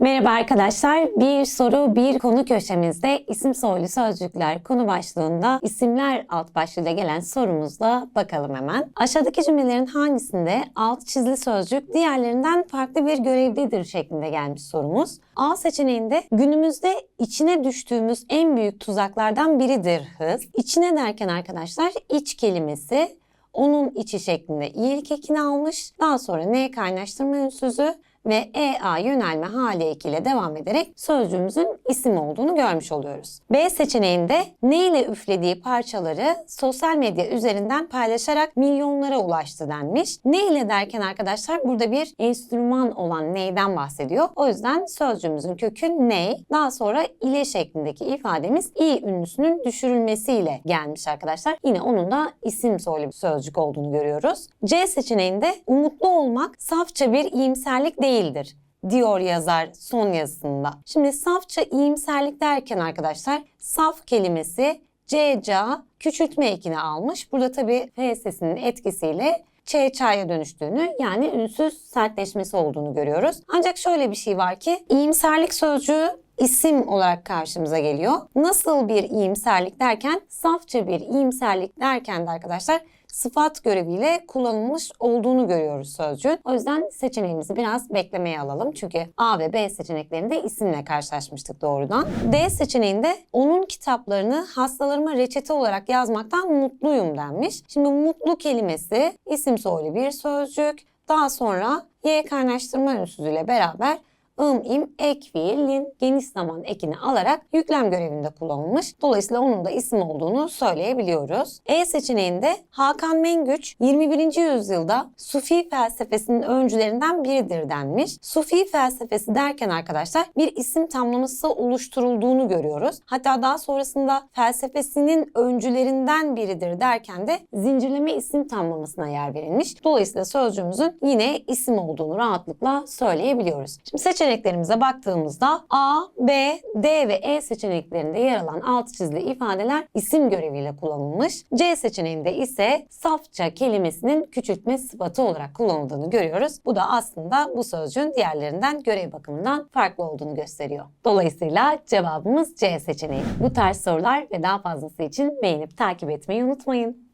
Merhaba arkadaşlar. Bir soru bir konu köşemizde isim soylu sözcükler konu başlığında isimler alt başlığıyla gelen sorumuzla bakalım hemen. Aşağıdaki cümlelerin hangisinde alt çizili sözcük diğerlerinden farklı bir görevlidir şeklinde gelmiş sorumuz. A seçeneğinde günümüzde içine düştüğümüz en büyük tuzaklardan biridir hız. İçine derken arkadaşlar iç kelimesi onun içi şeklinde iyilik ekini almış. Daha sonra ne kaynaştırma ünsüzü ve EA yönelme hali ekiyle devam ederek sözcüğümüzün isim olduğunu görmüş oluyoruz. B seçeneğinde ne ile üflediği parçaları sosyal medya üzerinden paylaşarak milyonlara ulaştı denmiş. Ne ile derken arkadaşlar burada bir enstrüman olan neyden bahsediyor. O yüzden sözcüğümüzün kökü ney. Daha sonra ile şeklindeki ifademiz i ünlüsünün düşürülmesiyle gelmiş arkadaşlar. Yine onun da isim soylu bir sözcük olduğunu görüyoruz. C seçeneğinde umutlu olmak safça bir iyimserlik değildir diyor yazar son yazısında. Şimdi safça iyimserlik derken arkadaşlar saf kelimesi CCA küçültme ekini almış. Burada tabii F sesinin etkisiyle ÇÇ'ye dönüştüğünü yani ünsüz sertleşmesi olduğunu görüyoruz. Ancak şöyle bir şey var ki iyimserlik sözcüğü isim olarak karşımıza geliyor. Nasıl bir iyimserlik derken safça bir iyimserlik derken de arkadaşlar sıfat göreviyle kullanılmış olduğunu görüyoruz sözcüğün. O yüzden seçeneğimizi biraz beklemeye alalım. Çünkü A ve B seçeneklerinde isimle karşılaşmıştık doğrudan. D seçeneğinde onun kitaplarını hastalarıma reçete olarak yazmaktan mutluyum denmiş. Şimdi mutlu kelimesi isim soylu bir sözcük. Daha sonra Y kaynaştırma ünsüzüyle beraber ım, im, ek fiilin geniş zaman ekini alarak yüklem görevinde kullanılmış. Dolayısıyla onun da isim olduğunu söyleyebiliyoruz. E seçeneğinde Hakan Mengüç 21. yüzyılda Sufi felsefesinin öncülerinden biridir denmiş. Sufi felsefesi derken arkadaşlar bir isim tamlaması oluşturulduğunu görüyoruz. Hatta daha sonrasında felsefesinin öncülerinden biridir derken de zincirleme isim tamlamasına yer verilmiş. Dolayısıyla sözcüğümüzün yine isim olduğunu rahatlıkla söyleyebiliyoruz. Şimdi seçeneklerimize baktığımızda A, B, D ve E seçeneklerinde yer alan alt çizili ifadeler isim göreviyle kullanılmış. C seçeneğinde ise safça kelimesinin küçültme sıfatı olarak kullanıldığını görüyoruz. Bu da aslında bu sözcüğün diğerlerinden görev bakımından farklı olduğunu gösteriyor. Dolayısıyla cevabımız C seçeneği. Bu tarz sorular ve daha fazlası için beğenip takip etmeyi unutmayın.